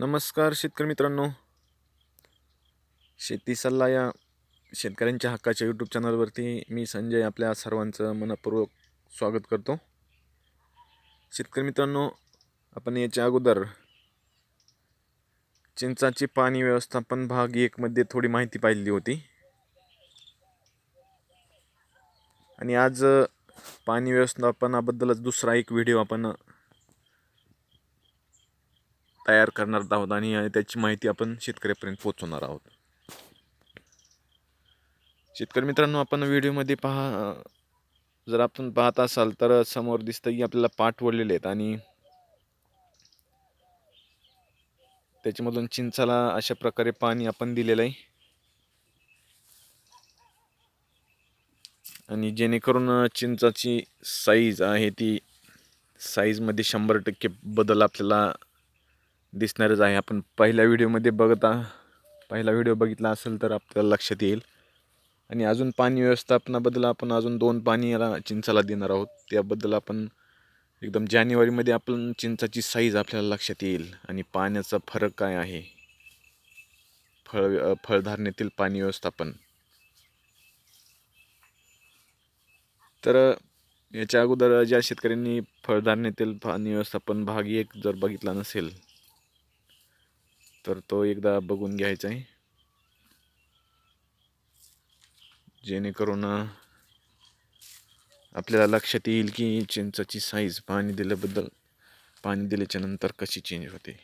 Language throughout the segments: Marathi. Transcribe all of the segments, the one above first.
नमस्कार शेतकरी मित्रांनो. शेती सल्ला या शेतकऱ्यांच्या हक्काच्या यूट्यूब चॅनलवरती मी संजय आपल्या सर्वांचं मनपूर्वक स्वागत करतो. शेतकरी मित्रांनो आपण याच्या अगोदर चिंचाची पाणी व्यवस्थापन भाग एकमध्ये थोडी माहिती पाहिली होती. आणि आज पाणी व्यवस्थापनाबद्दलच दुसरा एक व्हिडिओ आपण तयार करणार आहोत आणि त्याची माहिती आपण शेतकऱ्यापर्यंत पोहोचवणार आहोत. शेतकरी मित्रांनो आपण व्हिडिओमध्ये पहा जर आपण पाहत असाल तर समोर दिसतं की आपल्याला पाठ वळलेले आहेत आणि त्याच्यामधून चिंचाला अशा प्रकारे पाणी आपण दिलेलं आहे. आणि जेणेकरून चिंचाची साईज आहे ती साईजमध्ये शंभर टक्के बदल आपल्याला दिसणारच आहे. आपण पहिल्या व्हिडिओमध्ये बघता पहिला व्हिडिओ बघितला असेल तर आपल्याला लक्षात येईल. आणि अजून पाणी व्यवस्थापनाबद्दल आपण अजून दोन पाणी याला चिंचाला देणार आहोत. त्याबद्दल आपण एकदम जानेवारीमध्ये आपण चिंचाची साईज आपल्याला लक्षात येईल. आणि पाण्याचा फरक काय आहे? फळ फळधारणेतील पाणी व्यवस्थापन. तर याच्या अगोदर ज्या शेतकऱ्यांनी फळधारणेतील पाणी व्यवस्थापन भाग एक जर बघितला नसेल तर तो एकदा बघून घ्यायचा आहे. जेणेकरून आपल्याला लक्षात येईल की चिंचाची साईज पाणी दिल्याबद्दल पाणी दिल्याच्या नंतर कशी चेंज होते.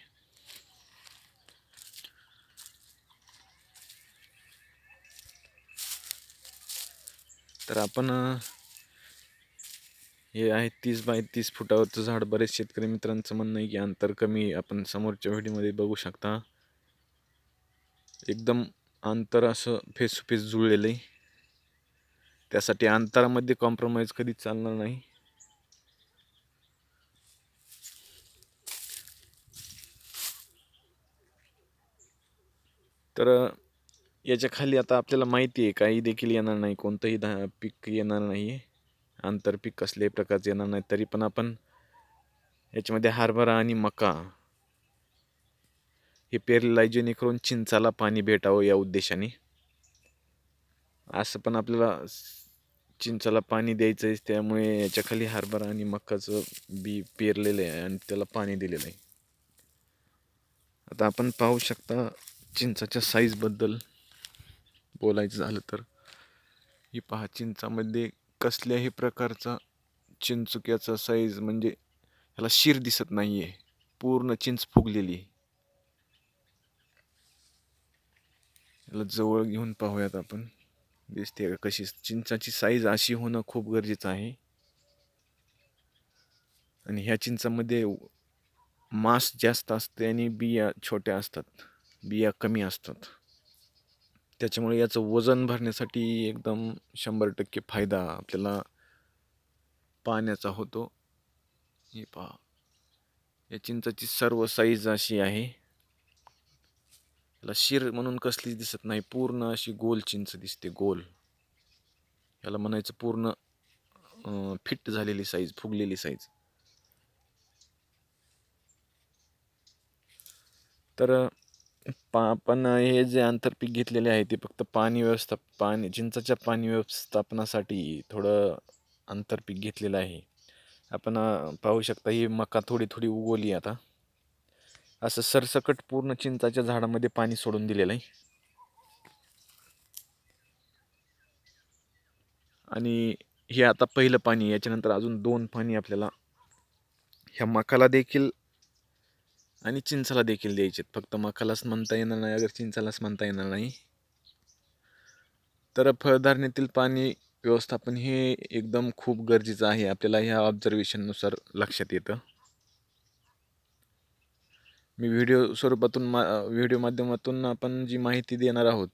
तर आपण हे आहे तीस बाय तीस फुटावरचं झाड. बरेच शेतकरी मित्रांचं म्हणणं आहे की अंतर कमी आपण समोरच्या व्हिडिओमध्ये बघू शकता. एकदम अंतर असं फेस टू फेस जुळलेलं आहे. त्यासाठी अंतरामध्ये कॉम्प्रोमाइज कधीच चालणार नाही. तर याच्या खाली आता आपल्याला माहिती आहे काही देखील येणार नाही कोणतंही धा पीक येणार नाही आहे. आंतरपीक कसल्याही प्रकारचं येणार नाही तरी पण आपण याच्यामध्ये हरभरा आणि मका हे पेरलेलं आहे जेणेकरून चिंचाला पाणी भेटावं या उद्देशाने. असं पण आपल्याला चिंचाला पाणी द्यायचं आहे त्यामुळे याच्या खाली हरभरा आणि मकाचं बी पेरलेलं आहे आणि त्याला पाणी दिलेलं आहे. आता आपण पाहू शकता चिंचाच्या साईजबद्दल बोलायचं झालं तर. ही पहा चिंचामध्ये कसल्याही प्रकारचा चिंचुक्याचा साईज म्हणजे ह्याला शिर दिसत नाही आहे पूर्ण चिंच फुगलेली आहे. याला जवळ घेऊन पाहूयात आपण. दिसते का कशी चिंचाची साईज अशी होणं खूप गरजेचं आहे. आणि ह्या चिंचामध्ये मांस जास्त असते आणि बिया छोट्या असतात. बिया कमी असतात. त्याच्यामुळे याचं वजन भरण्यासाठी एकदम शंभर टक्के फायदा आपल्याला पाण्याचा होतो. हे पहा. या चिंचाची सर्व साईज अशी आहे. याला शिर म्हणून कसलीच दिसत नाही. पूर्ण अशी गोल चिंच दिसते गोल. याला म्हणायचं पूर्ण फिट झालेली साईज फुगलेली साईज तर पा आपण हे जे आंतरपीक घेतलेले आहे ते फक्त पाणी व्यवस्था पाणी चिंचाच्या पाणी व्यवस्थापनासाठी थोडं आंतरपीक घेतलेलं आहे. आपण पाहू शकता ही मका थोडी थोडी उगवली आता. असं सरसकट पूर्ण चिंचाच्या झाडामध्ये पाणी सोडून दिलेलं आहे. आणि हे आता पहिलं पाणी याच्यानंतर अजून दोन पाणी आपल्याला ह्या मकाला देखील आणि चिंचाला देखील द्यायचे फक्त मकालाच म्हणता येणार नाही अगर चिंचालाच म्हणता येणार नाही. तर फळधारणेतील पाणी व्यवस्थापन हे एकदम खूप गरजेचं आहे. आपल्याला ह्या ऑब्झर्वेशननुसार लक्षात येतं. मी व्हिडिओ स्वरूपातून मा व्हिडिओ माध्यमातून आपण जी माहिती देणार आहोत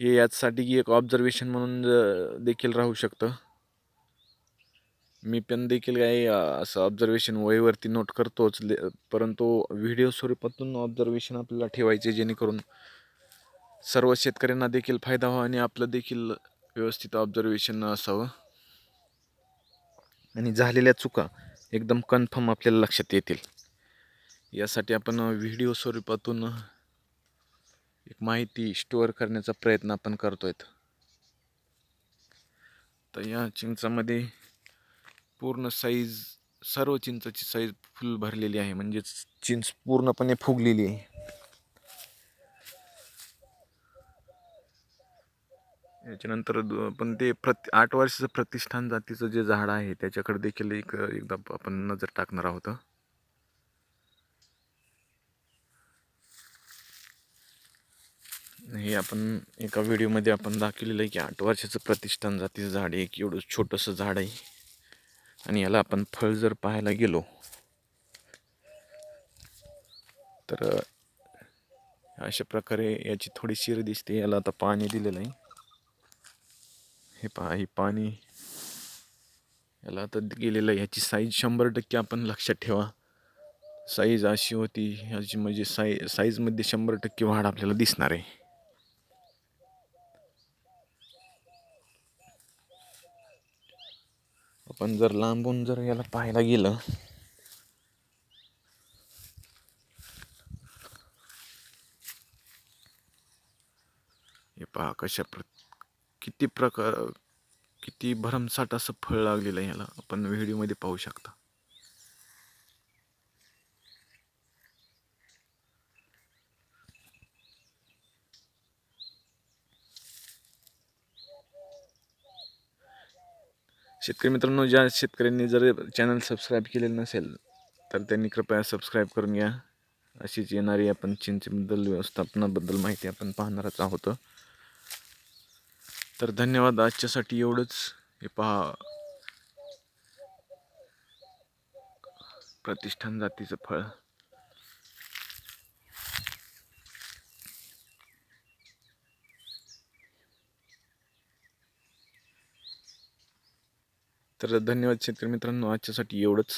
हे याचसाठी की एक ऑब्झर्वेशन म्हणून ज देखील राहू शकतं. मी पण देखील काही असं ऑब्झर्वेशन वहीवरती नोट करतोच ले परंतु व्हिडिओ स्वरूपातून ऑब्झर्वेशन आपल्याला ठेवायचे जेणेकरून सर्व शेतकऱ्यांना देखील फायदा व्हावा आणि आपलं देखील व्यवस्थित ऑब्झर्वेशन असावं. आणि झालेल्या चुका एकदम कन्फर्म आपल्याला लक्षात येतील. यासाठी आपण व्हिडिओ स्वरूपातून एक माहिती स्टोअर करण्याचा प्रयत्न आपण करतो आहेत तर या चिंचामध्ये पूर्ण साईज सर्व चिंचाची साईज फुल भरलेली आहे. म्हणजेच चिंच पूर्णपणे फुगलेली आहे. याच्यानंतर पण ते प्रति आठ वर्षाचं प्रतिष्ठान जातीचं जे झाड आहे त्याच्याकडे देखील एक एकदा आपण नजर टाकणार आहोत. हे आपण एका व्हिडिओमध्ये आपण दाखवलेलं आहे की आठ वर्षाचं प्रतिष्ठान जातीचं झाड आहे. एक एवढं छोटंसं झाड आहे. आणि याला आपण फळ जर पाहायला गेलो तर अशा प्रकारे याची थोडी शिर दिसते. याला आता पाणी दिलेलं आहे. हे पहा हे पाणी याला आता गेलेलं आहे. ह्याची साईज शंभर टक्के आपण लक्षात ठेवा. साईज अशी होती ह्याची म्हणजे साई साईजमध्ये शंभर टक्के वाढ आपल्याला दिसणार आहे. आपण जर लांबून जर याला पाहायला गेलं हे पहा कशा प्र किती प्रकार किती भरमसाठ असं फळ लागलेलं आहे याला. आपण व्हिडिओमध्ये पाहू शकता. शेतकरी मित्रांनो ज्या शेतकऱ्यांनी जर चॅनल सबस्क्राईब केलेलं नसेल तर त्यांनी कृपया सबस्क्राईब करून घ्या. अशीच येणारी आपण चिंचेबद्दल व्यवस्थापनाबद्दल माहिती आपण पाहणारच आहोत. तर धन्यवाद आजच्यासाठी एवढंच. हे पहा. प्रतिष्ठान जातीचं फळ. तर धन्यवाद शेतकरी मित्रांनो आजच्यासाठी एवढंच.